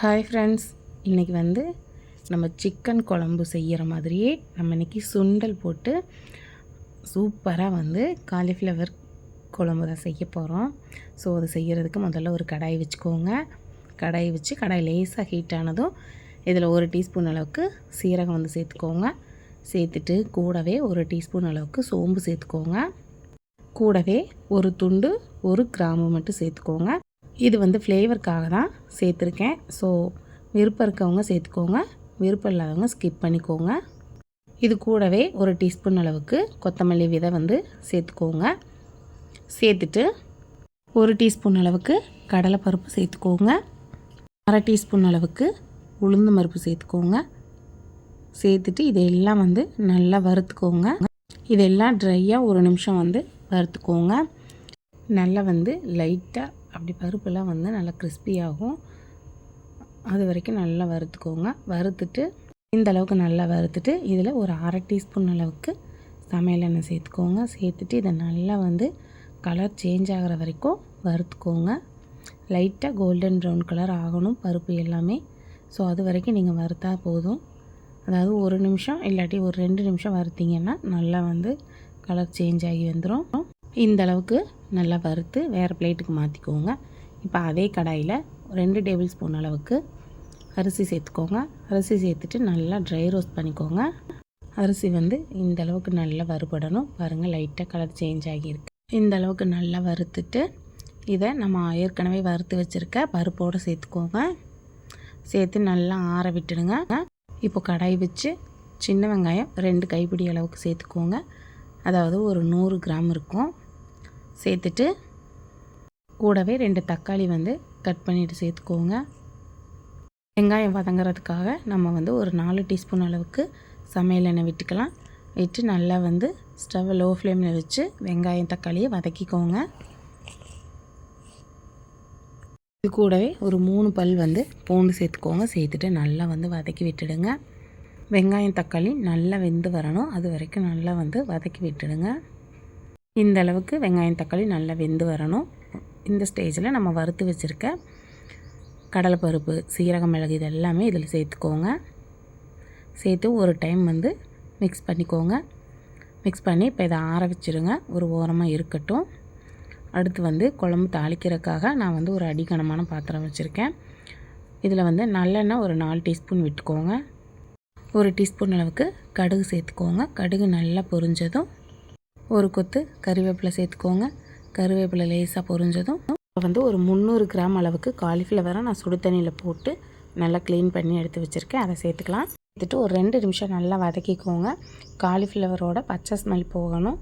Hi friends இன்றைக்கி வந்து நம்ம சிக்கன் குழம்பு செய்கிற மாதிரியே நம்ம இன்றைக்கி சுண்டல் போட்டு சூப்பராக வந்து காலிஃப்ளவர் குழம்பு தான் செய்ய போகிறோம் ஸோ அது செய்கிறதுக்கு முதல்ல ஒரு கடாய் வச்சுக்கோங்க. கடாய் வச்சு கடாய் லேசாக ஹீட் ஆனதும் இதில் ஒரு டீஸ்பூன் அளவுக்கு சீரகம் வந்து சேர்த்துக்கோங்க. சேர்த்துட்டு கூடவே ஒரு டீஸ்பூன் அளவுக்கு சோம்பு சேர்த்துக்கோங்க. கூடவே ஒரு துண்டு ஒரு கிராம்பு மட்டும் சேர்த்துக்கோங்க. இது வந்து ஃப்ளேவருக்காக தான் சேர்த்துருக்கேன். ஸோ விருப்பம் இருக்கவங்க சேர்த்துக்கோங்க. விருப்பம் இல்லாதவங்க ஸ்கிப் பண்ணிக்கோங்க. இது கூடவே ஒரு டீஸ்பூன் அளவுக்கு கொத்தமல்லி விதை வந்து சேர்த்துக்கோங்க. சேர்த்துட்டு ஒரு டீஸ்பூன் அளவுக்கு கடலைப்பருப்பு சேர்த்துக்கோங்க. அரை டீஸ்பூன் அளவுக்கு உளுந்து பருப்பு சேர்த்துக்கோங்க. சேர்த்துட்டு இதையெல்லாம் வந்து நல்லா வறுத்துக்கோங்க. இதெல்லாம் ட்ரையாக ஒரு நிமிஷம் வந்து வறுத்துக்கோங்க. நல்லா வந்து லைட்டாக அப்படி பருப்பெல்லாம் வந்து நல்லா கிறிஸ்பியாகும் அது வரைக்கும் நல்லா வறுத்துக்கோங்க. வறுத்துட்டு இந்த அளவுக்கு நல்லா வறுத்துட்டு இதில் ஒரு அரை டீஸ்பூன் அளவுக்கு சமையல் எண்ணெய் சேர்த்துக்கோங்க. சேர்த்துட்டு இதை நல்லா வந்து கலர் சேஞ்ச் ஆகிற வரைக்கும் வறுத்துக்கோங்க. லைட்டாக கோல்டன் ப்ரௌன் கலர் ஆகணும் பருப்பு எல்லாமே. ஸோ அது வரைக்கும் நீங்கள் வறுத்தா போதும். அதாவது ஒரு நிமிஷம் இல்லாட்டி ஒரு ரெண்டு நிமிஷம் வறுத்திங்கன்னா நல்லா வந்து கலர் சேஞ்ச் ஆகி வந்துடும் இந்த அளவுக்கு நல்லா வறுத்து வேறு பிளேட்டுக்கு மாற்றிக்கோங்க இப்போ அதே கடாயில் ரெண்டு டேபிள் ஸ்பூன் அளவுக்கு அரிசி சேர்த்துக்கோங்க. அரிசி சேர்த்துட்டு நல்லா ட்ரை ரோஸ்ட் பண்ணிக்கோங்க. அரிசி வந்து இந்த அளவுக்கு நல்லா வறுபடணும். பாருங்கள் லைட்டாக கலர் சேஞ்ச் ஆகியிருக்கு. இந்த அளவுக்கு நல்லா வறுத்துட்டு இதை நம்ம ஏற்கனவே வறுத்து வச்சுருக்க பருப்போடு சேர்த்துக்கோங்க. சேர்த்து நல்லா ஆற விட்டுடுங்க. இப்போ கடாய் வச்சு சின்ன வெங்காயம் ரெண்டு கைப்பிடி அளவுக்கு சேர்த்துக்கோங்க. அதாவது ஒரு நூறு கிராம் இருக்கும். சேர்த்துட்டு கூடவே ரெண்டு தக்காளி வந்து கட் பண்ணிவிட்டு சேர்த்துக்கோங்க. வெங்காயம் வதங்குறதுக்காக நம்ம வந்து ஒரு நாலு டீஸ்பூன் அளவுக்கு சமையல் எண்ணெய் விட்டுக்கலாம். விட்டு நல்லா வந்து ஸ்டவ் லோ ஃப்ளேமில் வச்சு வெங்காயம் தக்காளியை வதக்கிக்கோங்க. இது கூடவே ஒரு மூணு பல் வந்து பூண்டு சேர்த்துக்கோங்க. சேர்த்துட்டு நல்லா வந்து வதக்கி விட்டுடுங்க. வெங்காயம் தக்காளி நல்லா வெந்து வரணும். அது வரைக்கும் நல்லா வந்து வதக்கி விட்டுடுங்க. இந்த அளவுக்கு வெங்காயம் தக்காளி நல்லா வெந்து வரணும். இந்த ஸ்டேஜில் நம்ம வறுத்து வச்சுருக்க கடலைப்பருப்பு சீரகம் மிளகு இது எல்லாமே இதில் சேர்த்துக்கோங்க. சேர்த்து ஒரு டைம் வந்து மிக்ஸ் பண்ணிக்கோங்க. மிக்ஸ் பண்ணி இப்போ இதை ஆற வச்சுருங்க. ஒரு ஓரமாக இருக்கட்டும். அடுத்து வந்து குழம்பு தாளிக்கிறதுக்காக நான் வந்து ஒரு அடிக்கணமான பாத்திரம் வச்சுருக்கேன். இதில் வந்து நல்லெண்ணெய் ஒரு நாலு டீஸ்பூன் விட்டுக்கோங்க. ஒரு டீஸ்பூன் அளவுக்கு கடுகு சேர்த்துக்கோங்க. கடுகு நல்லா பொரிஞ்சதும் ஒரு கொத்து கருவேப்பிலை சேர்த்துக்கோங்க. கருவேப்பிலை லேசாக பொரிஞ்சதும் வந்து ஒரு முந்நூறு கிராம் அளவுக்கு காலிஃப்ளவரை நான் சுடு தண்ணியில் போட்டு நல்லா க்ளீன் பண்ணி எடுத்து வச்சுருக்கேன். அதை சேர்த்துக்கலாம். சேர்த்துட்டு ஒரு ரெண்டு நிமிஷம் நல்லா வதக்கிக்கோங்க. காலிஃப்ளவரோட பச்சை ஸ்மெல் போகணும்.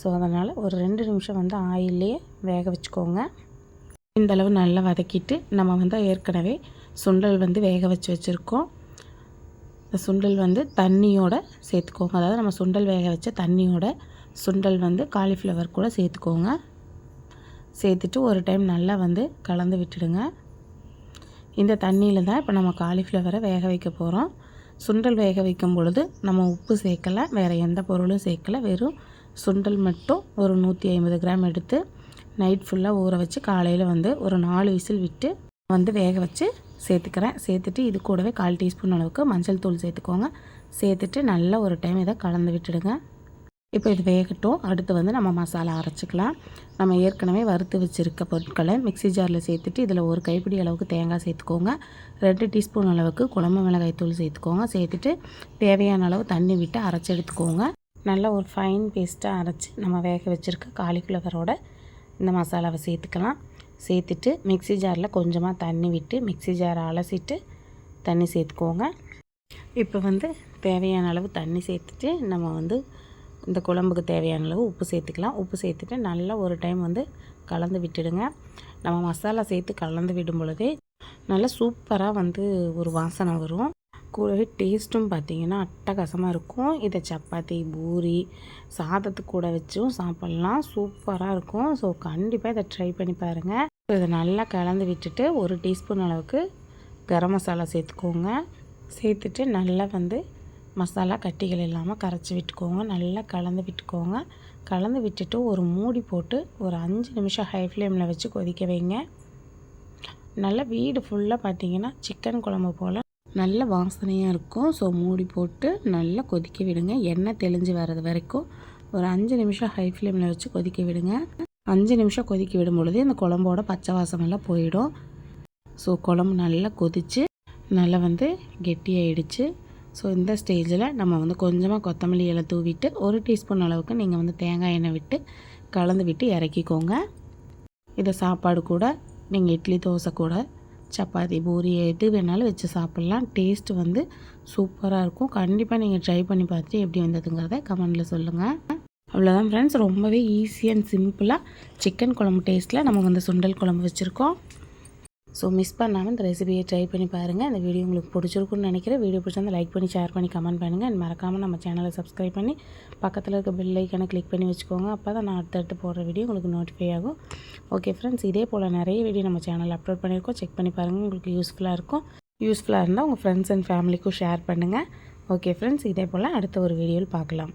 ஸோ அதனால் ஒரு ரெண்டு நிமிஷம் வந்து ஆயிலே வேக வச்சுக்கோங்க. இந்த அளவு நல்லா வதக்கிட்டு நம்ம வந்து ஏற்கனவே சுண்டல் வந்து வேக வச்சு வச்சுருக்கோம். இந்த சுண்டல் வந்து தண்ணியோட சேர்த்துக்கோங்க. அதாவது நம்ம சுண்டல் வேக வச்ச தண்ணியோட சுண்டல் வந்து காலிஃப்ளவர் கூட சேர்த்துக்கோங்க. சேர்த்துட்டு ஒரு டைம் நல்லா வந்து கலந்து விட்டுடுங்க. இந்த தண்ணியில் தான் இப்போ நம்ம காலிஃப்ளவரை வேக வைக்க போகிறோம் சுண்டல் வேக வைக்கும் பொழுது நம்ம உப்பு சேர்க்கலை வேறு எந்த பொருளும் சேர்க்கலை. வெறும் சுண்டல் மட்டும் ஒரு நூற்றி ஐம்பது கிராம் எடுத்து நைட் ஃபுல்லாக ஊற வச்சு காலையில் வந்து ஒரு நாலு விசில் விட்டு வந்து வேக வச்சு சேர்த்துக்கிறேன். சேர்த்துட்டு இது கூடவே கால் டீஸ்பூன் அளவுக்கு மஞ்சள் தூள் சேர்த்துக்கோங்க. சேர்த்துட்டு நல்லா ஒரு டைம் இதை கலந்து விட்டுடுங்க. இப்போ இது வேகட்டும். அடுத்து வந்து நம்ம மசாலா அரைச்சிக்கலாம். நம்ம ஏற்கனவே வறுத்து வச்சுருக்க பொருட்களை மிக்சி ஜாரில் சேர்த்துட்டு இதில் ஒரு கைப்பிடி அளவுக்கு தேங்காய் சேர்த்துக்கோங்க. ரெண்டு டீஸ்பூன் அளவுக்கு குழம்பு மிளகாய் தூள் சேர்த்துக்கோங்க. சேர்த்துட்டு தேவையான அளவு தண்ணி விட்டு அரைச்சி எடுத்துக்கோங்க. நல்லா ஒரு ஃபைன் பேஸ்ட்டாக அரைச்சி நம்ம வேக வச்சுருக்க காலிஃப்ளவரோட இந்த மசாலாவை சேர்த்துக்கலாம். சேர்த்துட்டு மிக்சி ஜாரில் கொஞ்சமாக தண்ணி விட்டு மிக்சி ஜாரை அலசிட்டு தண்ணி சேர்த்துக்கோங்க. இப்போ வந்து தேவையான அளவு தண்ணி சேர்த்துட்டு நம்ம வந்து இந்த குழம்புக்கு தேவையான அளவு உப்பு சேர்த்துக்கலாம். உப்பு சேர்த்துட்டு நல்லா ஒரு டைம் வந்து கலந்து விட்டுடுங்க. நம்ம மசாலா சேர்த்து கலந்து விடும் பொழுதே நல்லா சூப்பராக வந்து ஒரு வாசனை வரும். கூடவே டேஸ்ட்டும் பார்த்திங்கன்னா அட்டகாசமாக இருக்கும். இதை சப்பாத்தி பூரி சாதத்துக்கு கூட வச்சும் சாப்பிட்லாம். சூப்பராக இருக்கும். ஸோ கண்டிப்பாக இதை ட்ரை பண்ணி பாருங்கள் இதை நல்லா கலந்து விட்டுட்டு ஒரு டீஸ்பூன் அளவுக்கு கரம் மசாலா சேர்த்துக்கோங்க. சேர்த்துட்டு நல்லா வந்து மசாலா கட்டிகள் இல்லாமல் கரைச்சி விட்டுக்கோங்க. நல்லா கலந்து விட்டுக்கோங்க. கலந்து விட்டுட்டு ஒரு மூடி போட்டு ஒரு அஞ்சு நிமிஷம் ஹை ஃப்ளேமில் வச்சு கொதிக்க வைங்க. நல்லா வீடு ஃபுல்லாக பார்த்தீங்கன்னா சிக்கன் குழம்பு போல் நல்ல வாசனையாக இருக்கும். ஸோ மூடி போட்டு நல்லா கொதிக்க விடுங்க. எண்ணெய் தெளிஞ்சு வர்றது வரைக்கும் ஒரு அஞ்சு நிமிஷம் ஹை ஃப்ளேமில் வச்சு கொதிக்க விடுங்க. அஞ்சு நிமிஷம் கொதிக்க விடும் பொழுது இந்த குழம்போட பச்சை வாசமெல்லாம் போயிடும். ஸோ குழம்பு நல்லா கொதித்து நல்லா வந்து கெட்டியாயிடுச்சு. ஸோ இந்த ஸ்டேஜில் நம்ம வந்து கொஞ்சமாக கொத்தமல்லி இலை தூவிட்டு ஒரு டீஸ்பூன் அளவுக்கு நீங்கள் வந்து தேங்காய் எண்ணெய் விட்டு கலந்து விட்டு இறக்கிக்கோங்க. இதை சாப்பாடு கூட நீங்கள் இட்லி தோசை கூட சப்பாத்தி பூரி எது வேணாலும் வச்சு சாப்பிட்லாம். டேஸ்ட் வந்து சூப்பராக இருக்கும். கண்டிப்பாக நீங்கள் ட்ரை பண்ணி பார்த்துட்டு எப்படி வந்ததுங்கிறத கமெண்டில் சொல்லுங்கள் அவ்வளோதான் ஃப்ரெண்ட்ஸ் ரொம்பவே ஈஸி அண்ட் சிம்பிளாக சிக்கன் குழம்பு டேஸ்ட்டில் நம்ம வந்து சுண்டல் குழம்பு வச்சுருக்கோம். ஸோ மிஸ் பண்ணாமல் இந்த ரெசிபியை ட்ரை பண்ணி பாருங்கள் இந்த வீடியோ உங்களுக்கு பிடிச்சிருக்குன்னு நினைக்கிறேன். வீடியோ பிடிச்சிருந்தா லைக் பண்ணி ஷேர் பண்ணி கமெண்ட் பண்ணுங்கள் அண்ட் மறக்காமல் நம்ம சேனலை சப்ஸ்கிரைப் பண்ணி பக்கத்தில் இருக்க பெல் ஐக்கனை கிளிக் பண்ணி வச்சுக்கோங்க. அப்போ தான் நான் அடுத்தடுத்து போடுற வீடியோ உங்களுக்கு நோட்டிஃபை ஆகும். ஓகே ஃப்ரெண்ட்ஸ் இதே போல் நிறைய வீடியோ நம்ம சேனலில் அப்லோட் பண்ணியிருக்கோம். செக் பண்ணி பாருங்கள் உங்களுக்கு யூஸ்ஃபுல்லாக இருக்கும். யூஸ்ஃபுல்லாக இருந்தால் உங்கள் ஃப்ரெண்ட்ஸ் அண்ட் ஃபேமிலிக்கும் ஷேர் பண்ணுங்கள் ஓகே ஃப்ரெண்ட்ஸ் இதே போல் அடுத்த ஒரு வீடியோவில் பார்க்கலாம்.